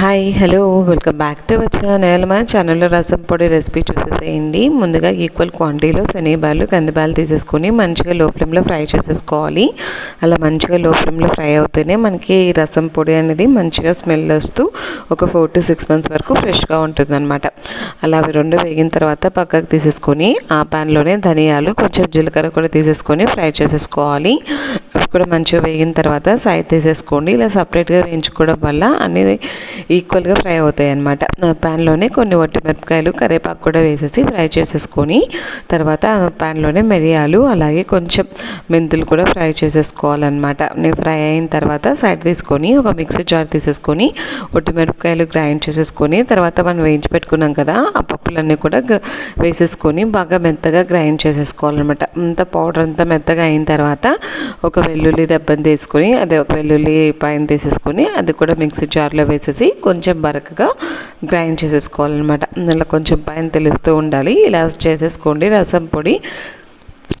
Hi hello welcome back to our channel మన ఛానల్లో రసం పొడి రెసిపీ చూసేసేయండి. ముందుగా ఈక్వల్ క్వాంటిటీలో శనిబాలు కందిబాలు తీసేసుకొని మంచిగా లో ఫ్లేమ్లో ఫ్రై చేసేసుకోవాలి. అలా మంచిగా లో ఫ్లేమ్లో ఫ్రై అవుతేనే మనకి రసం పొడి అనేది మంచిగా స్మెల్ వస్తూ ఒక ఫోర్ టు సిక్స్ మంత్స్ వరకు ఫ్రెష్గా ఉంటుందన్నమాట. అలా అవి రెండు వేగిన తర్వాత పక్కకు తీసేసుకొని ఆ ప్యాన్లోనే ధనియాలు కొంచెం జీలకర్ర కూడా తీసేసుకొని ఫ్రై చేసేసుకోవాలి. అవి కూడా మంచిగా వేగిన తర్వాత సైడ్ తీసేసుకోండి. ఇలా సపరేట్గా వేయించుకోవడం వల్ల అన్ని ఈక్వల్గా ఫ్రై అవుతాయి అనమాట ప్యాన్లోనే కొన్ని వట్టి మిరపకాయలు కరివేపాకు కూడా వేసేసి ఫ్రై చేసేసుకొని తర్వాత ప్యాన్లోనే మిరియాలు అలాగే కొంచెం మెంతులు కూడా ఫ్రై చేసేసుకోవాలన్నమాట. నేను ఫ్రై అయిన తర్వాత సైడ్ తీసుకొని ఒక మిక్సీ జార్ తీసేసుకొని వట్టి మిరపకాయలు గ్రైండ్ చేసేసుకొని తర్వాత మనం వేయించి పెట్టుకున్నాం కదా ఆ పప్పులన్నీ కూడా వేసేసుకొని బాగా మెత్తగా గ్రైండ్ చేసేసుకోవాలన్నమాట. అంత పౌడర్ అంతా మెత్తగా అయిన తర్వాత ఒక వెల్లుల్లి దెబ్బని తీసుకొని అదే ఒక వెల్లుల్లి పైన తీసేసుకొని అది కూడా మిక్సీ జార్లో వేసేసి కొంచెం బరకగా గ్రైండ్ చేసేసుకోవాలన్నమాట. ఇలా కొంచెం పైన తెలుస్తూ ఉండాలి. ఇలా చేసేసుకోండి. రసం పొడి